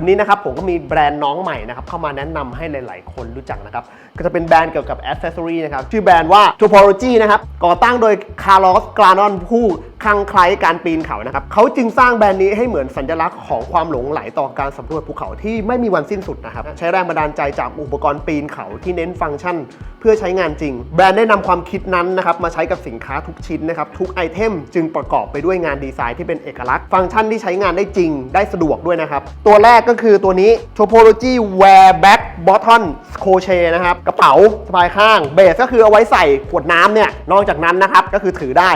วันนี้นะครับผมก็มีแบรนด์น้องใหม่นะครับเข้ามาแนะนำให้หลาย ๆ คนรู้จักนะครับ ก็จะเป็นแบรนด์เกี่ยวกับ a อ c e s s o r y นะครับ ชื่อแบรนด์ว่า Topology นะครับ ก่อตั้งโดยคาร์ลอสกรานอนผู้ คลั่งไคล้การปีนเขานะครับเขาจึงสร้างแบรนด์นี้ให้เหมือนสัญลักษณ์ของความหลงไหลต่อการสำรวจภูเขาที่ไม่มีวันสิ้นสุดนะครับใช้แรงบันดาลใจจากอุปกรณ์ปีนเขาที่เน้นฟังก์ชัน เพื่อใช้งานจริง แบรนด์ได้นำความคิดนั้นนะครับมาใช้กับสินค้าทุกชิ้นนะครับทุกไอเทมจึงประกอบไปด้วยงานดีไซน์ที่เป็นเอกลักษณ์ฟังก์ชันที่ใช้งานได้จริง ได้สะดวกด้วยนะครับตัวแรกก็คือตัวนี้ Topology Wear Back Button Crochet นะครับกระเป๋าสะพายข้างเบสก็คือเอาไว้ใส่ขวดน้ำเนี่ยนอกจากนั้นนะครับก็คือถือได้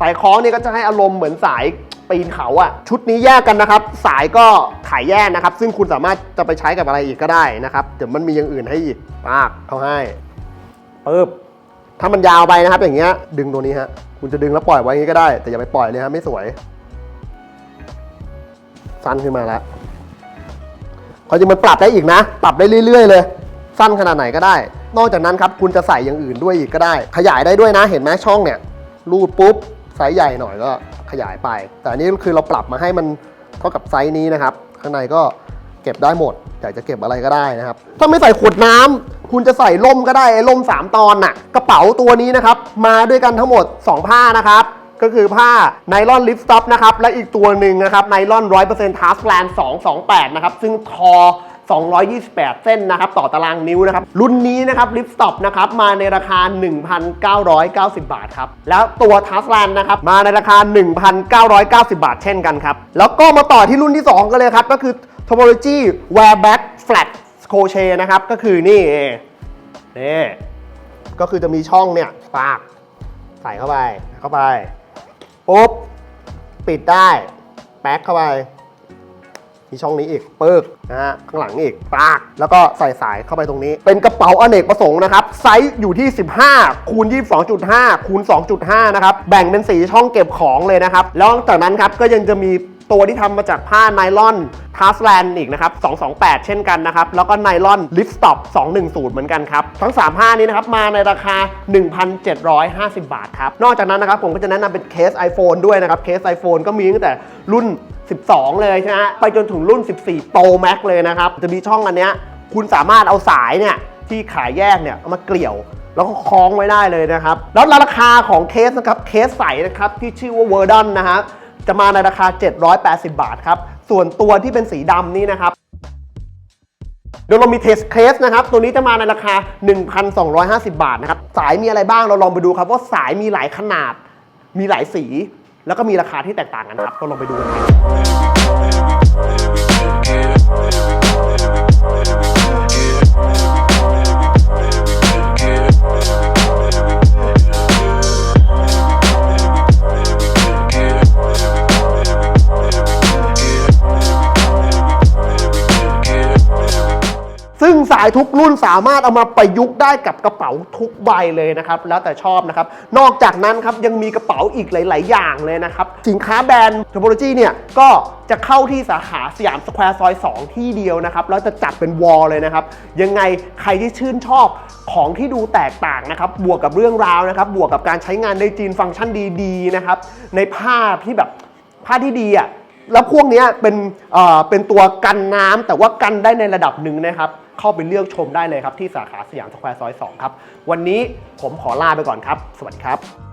สายคล้องเนี่ยก็จะให้อารมณ์เหมือนสายปีนเขาอะชุดนี้แยกกันนะครับ สายก็ขายแยกนะครับ ซึ่งคุณสามารถจะไปใช้กับอะไรอีกก็ได้นะครับ เดี๋ยวมันมีอย่างอื่นให้อีกปากเขาให้ปึ๊บถ้ามันยาวไปนะครับ อย่างเงี้ย ดึงตัวนี้ฮะ คุณจะดึงแล้วปล่อยไว้อย่างงี้ก็ได้ แต่อย่าไปปล่อยเลยฮะไม่สวย สั้นขึ้นมาแล้วควจริงมันปรับได้อีกนะ ปรับได้เรื่อย ๆ เลย สั้นขนาดไหนก็ได้ นอกจากนั้นครับ คุณจะใส่อย่างอื่นด้วยอีกก็ได้ ขยายได้ด้วยนะ เห็นไหมช่องเนี่ย รูดปุ๊บ ซส์ใหญ่หน่อยก็ขยายไป แต่อันนี้คือเราปรับมาให้มันเท่ากับไซส์นี้นะครับ ข้างในก็เก็บได้หมดอยากจะเก็บอะไรก็ได้นะครับ ถ้าไม่ใส่ขวดน้ำคุณจะใส่ล่มก็ได้ไอ้ล่ม 3 ตอนน่ะกระเป๋าตัวนี้นะครับ มาด้วยกันทั้งหมด 2 ผ้านะครับ ก็คือผ้าไนลอนลิฟต์สต็อปนะครับ และอีกตัวหนึ่งนะครับไนลอน100% t a s k l a n 228นะครับ ซึ่งทอ 228 เส้นนะครับต่อตารางนิ้วนะครับ รุ่นนี้นะครับลิฟสต็อปนะครับมาในราคา 1,990 บาทครับ แล้วตัว t a s k l a n นะครับมาในราคา 1,990 บาทเช่นกันครับ แล้วก็มาต่อที่รุ่นที่ 2 กันเลยครับ ก็คือ Topology Wear Back Flat Crochet นะครับก็คือนี่นี่ก็คือจะมีช่องเนี่ยปาก ใส่เข้าไปเข้าไปปุ๊บปิดได้ แป๊กเข้าไป มีช่องนี้อีกเปึ๊กนะฮะข้างหลังอีกปาก แล้วก็ใส่สายเข้าไปตรงนี้ เป็นกระเป๋าอเนกประสงค์นะครับ ไซส์อยู่ที่ 15 คูณ 22.5 คูณ 2.5 นะครับ แบ่งเป็นสีช่องเก็บของเลยนะครับ แล้วจากนั้นครับก็ยังจะมีตัวที่ทำมาจากผ้าไนลอนทัสแลนอีกนะครับ 228 เช่นกันนะครับ แล้วก็ไนลอนลิฟสต็อป210 เหมือนกันครับ ทั้ง 3 ผ้านี้นะครับ มาในราคา 1,750 บาทครับ นอกจากนั้นนะครับ ผมก็จะแนะนำเป็นเคส iPhone ด้วยนะครับ เคส iPhone ก็มีตั้งแต่รุ่น 12 เลยใช่ไหมฮะไปจนถึงรุ่น 14 Pro Max เลยนะครับ จะมีช่องอันเนี้ยคุณสามารถเอาสายเนี่ยที่ขายแยกเนี่ยเอามาเกลี่ยวแล้วก็คล้องไว้ได้เลยนะครับ แล้วราคาของเคสนะครับเคสใสนะครับที่ชื่อว่า v e r d o n นะฮะจะมาในราคา 780 บาทครับ ส่วนตัวที่เป็นสีดำนี่นะครับเดี๋ยวเรามีเทสเคสนะครับ ตัวนี้จะมาในราคา 1,250 บาทนะครับ สายมีอะไรบ้างเราลองไปดูครับว่าสายมีหลายขนาด มีหลายสี แล้วก็มีราคาที่แตกต่างกันครับก็ลองไปดูกันายทุกรุ่นสามารถเอามาประยุกต์ได้กับกระเป๋าทุกใบเลยนะครับ แล้วแต่ชอบนะครับ นอกจากนั้นครับยังมีกระเป๋าอีกหลาย ๆ อย่างเลยนะครับ สินค้าแบรนด์ Topology เนี่ยก็จะเข้าที่สาขาสยามสแควร์ซอย 2 ที่เดียวนะครับ แล้วจะจัดเป็นวอลเลยนะครับ ยังไงใครที่ชื่นชอบของที่ดูแตกต่างนะครับ บวกกับเรื่องราวนะครับ บวกกับการใช้งานในจีนฟังก์ชันดี ๆ นะครับ ในภาพที่แบบภาพที่ดีอะ แล้วพวกนี้เป็นเอ่อเป็นตัวกันน้ำแต่ว่ากันได้ในระดับหนึ่งนะครับ เข้าไปเลือกชมได้เลยครับที่สาขาสยามสแควร์ซอย2ครับ วันนี้ผมขอลาไปก่อนครับ สวัสดีครับ